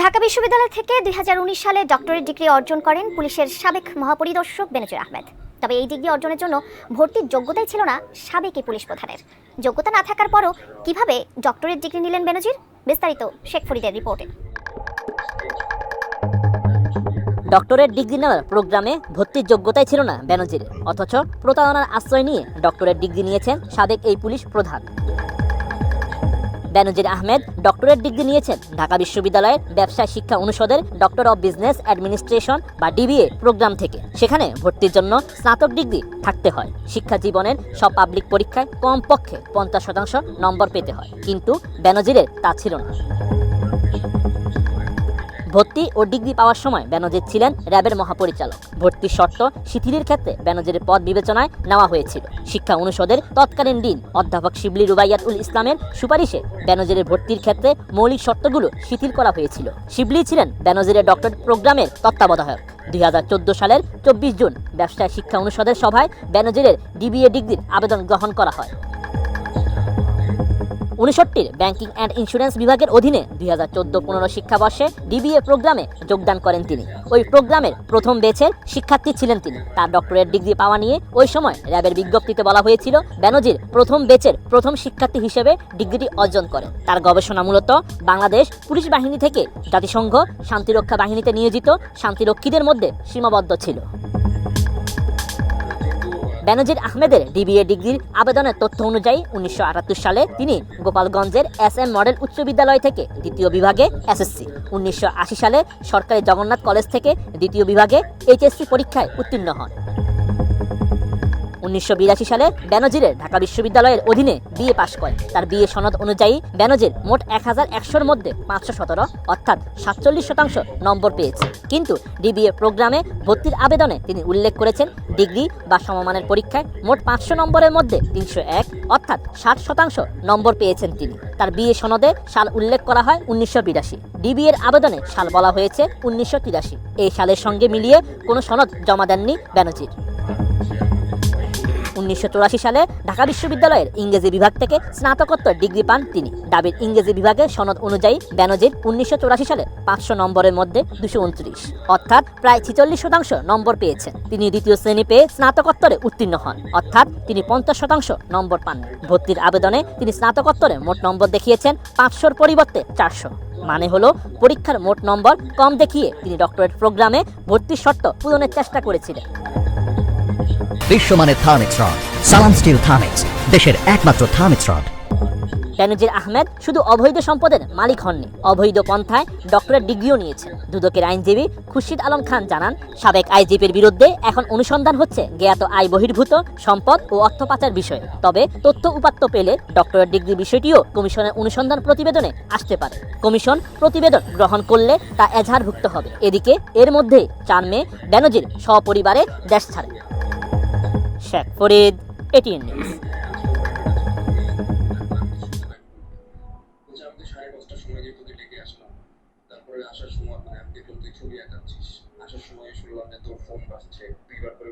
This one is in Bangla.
ঢাকা বিশ্ববিদ্যালয় থেকে দুই হাজার উনিশ সালে ডক্টরেট ডিগ্রি অর্জন করেন পুলিশের সাবেক মহাপরিদর্শক বেনজির আহমেদ। তবে এই ডিগ্রি অর্জনের জন্য ভর্তির যোগ্যতাই ছিল না সাবেক এই পুলিশ প্রধানের। যোগ্যতা না থাকার পরও কীভাবে ডক্টরেট ডিগ্রি নিলেন বেনজির? বিস্তারিত শেখ ফরিদের রিপোর্টে। ডক্টরেট ডিগ্রি নেওয়ার প্রোগ্রামে ভর্তির যোগ্যতাই ছিল না ব্যানার্জির অথচ প্রতারণার আশ্রয় নিয়ে ডক্টরেট ডিগ্রি নিয়েছেন সাবেক এই পুলিশ প্রধান। বেনজির আহমেদ ডক্টরেট ডিগ্রি নিয়েছেন। ঢাকা বিশ্ববিদ্যালয়ের ব্যবসা শিক্ষা অনুষদের ডক্টর অব বিজনেস অ্যাডমিনিস্ট্রেশন বা ডিবিএ প্রোগ্রাম থেকে। সেখানে ভর্তির জন্য স্নাতক ডিগ্রি থাকতে হয়। শিক্ষা জীবনের সব পাবলিক পরীক্ষায় কমপক্ষে পঞ্চাশ শতাংশ নম্বর পেতে হয়। কিন্তু বেনজিরের তা ছিল না। ভর্তি ও ডিগ্রি পাওয়ার সময় ব্যানার্জি ছিলেন র্যাবের মহাপরিচালক। ভর্তির শর্ত, শিথিলের ক্ষেত্রে ব্যানার্জির পদ বিবেচনায় নেওয়া হয়েছিল। শিক্ষা অনুষদের তৎকালীন ডিন অধ্যাপক শিবলি রুবাইয়াত উল ইসলামের সুপারিশে ব্যানার্জির ভর্তির ক্ষেত্রে মৌলিক শর্তগুলো শিথিল করা হয়েছিল। শিবলি ছিলেন ব্যানার্জির ডক্টর প্রোগ্রামের তত্ত্বাবধায়ক। দুই হাজার চোদ্দ সালের চব্বিশ জুন ব্যবসায় শিক্ষা অনুষদের সভায় ব্যানার্জিরের ডিবিএ ডিগ্রির আবেদন গ্রহণ করা হয়। উনষট্টির ব্যাংকিং অ্যান্ড ইন্স্যুরেন্স বিভাগের অধীনে দুই হাজার চোদ্দ পনেরো শিক্ষাবর্ষে ডিবিএ প্রোগ্রামে যোগদান করেন তিনি। ওই প্রোগ্রামের প্রথম বেচের শিক্ষার্থী ছিলেন তিনি। তার ডক্টরেট ডিগ্রি পাওয়া নিয়ে ওই সময় র্যাবের বিজ্ঞপ্তিতে বলা হয়েছিল ব্যানজির প্রথম বেচের প্রথম শিক্ষার্থী হিসেবে ডিগ্রিটি অর্জন করেন। তার গবেষণা মূলত বাংলাদেশ পুলিশ বাহিনী থেকে জাতিসংঘ শান্তিরক্ষা বাহিনীতে নিয়োজিত শান্তিরক্ষীদের মধ্যে সীমাবদ্ধ ছিল। বেনজির আহমেদের ডিবিএ ডিগ্রির আবেদনের তথ্য অনুযায়ী উনিশশো আটাত্তর সালে তিনি গোপালগঞ্জের এস এম মডেল উচ্চ বিদ্যালয় থেকে দ্বিতীয় বিভাগে এসএসসি। উনিশশো আশি সালে সরকারি জগন্নাথ কলেজ থেকে দ্বিতীয় বিভাগে এইচএসসি পরীক্ষায় উত্তীর্ণ হন। উনিশশো বিরাশি সালে ব্যানজিরের ঢাকা বিশ্ববিদ্যালয়ের অধীনে বিএ পাশ করেন। তার বিএ সনদ অনুযায়ী ব্যানজির মোট এক হাজার একশোর মধ্যে পাঁচশো সতেরো, অর্থাৎ সাতচল্লিশ শতাংশ নম্বর পেয়েছে। কিন্তু ডিবিএ প্রোগ্রামে ভর্তির আবেদনে তিনি উল্লেখ করেছেন, ডিগ্রি বা সমমানের পরীক্ষায় মোট পাঁচশো নম্বরের মধ্যে তিনশো এক অর্থাৎ ষাট শতাংশ নম্বর পেয়েছেন তিনি। তার বিয়ে সনদে সাল উল্লেখ করা হয় উনিশশো বিরাশি। ডিবিএর আবেদনে সাল বলা হয়েছে উনিশশো তিরাশি। এই সালের সঙ্গে মিলিয়ে কোনো সনদ জমা দেননি ব্যানার্জির। উনিশশো চুরাশি সালে ঢাকা বিশ্ববিদ্যালয়ের ইংরেজি বিভাগ থেকে স্নাতকোত্তর ডিগ্রি পান তিনি। ডাবির ইংরেজি বিভাগের সনদ অনুযায়ী ব্যানজির উনিশশো চুরাশি সালে পাঁচশো নম্বরের মধ্যে দুশো উনত্রিশ, অর্থাৎ প্রায় ছিচল্লিশ শতাংশ নম্বর পেয়েছেন। তিনি দ্বিতীয় শ্রেণি পেয়ে স্নাতকোত্তরে উত্তীর্ণ হন, অর্থাৎ তিনি পঞ্চাশ শতাংশ নম্বর পান। ভর্তির আবেদনে তিনি স্নাতকোত্তরে মোট নম্বর দেখিয়েছেন পাঁচশোর পরিবর্তে চারশো। মানে হলো পরীক্ষার মোট নম্বর কম দেখিয়ে তিনি ডক্টরেট প্রোগ্রামে ভর্তির শর্ত পূরণের চেষ্টা করেছিলেন। বিশ্বমানের Thermex rod, Salam steel Thermex, দেশের একমাত্র থার্মিক্স রড। বেনজির আহমেদ শুধু অবৈধ সম্পদের মালিক হননি, অবৈধ পন্থায় ডক্টরেট ডিগ্রিও নিয়েছেন। দুদকের আইনজীবী খুরশিদ আলম খান জানান, সাবেক আইজিপির বিরুদ্ধে এখন অনুসন্ধান হচ্ছে জ্ঞাত আয় বহির্ভূত সম্পদ ও অর্থ পাচার বিষয়ে। তবে তথ্য উপাত্ত পেলে ডক্টরেট ডিগ্রি বিষয়টিও কমিশনের অনুসন্ধান প্রতিবেদনে আসতে পারে। কমিশন প্রতিবেদন গ্রহণ করলে তা এজাহারভুক্ত হবে। এদিকে এর মধ্যে চার মে বেনজির সপরিবারে দেশ ছাড়েন শেখ ফরিদ এটিএন নিউজ তারপরে আসার সময় মানে দেখলাম তুই ছবি আঁকাচ্ছিস। আসার সময় শুনলাম যে তোর ফোন বাজছে। দুইবার করে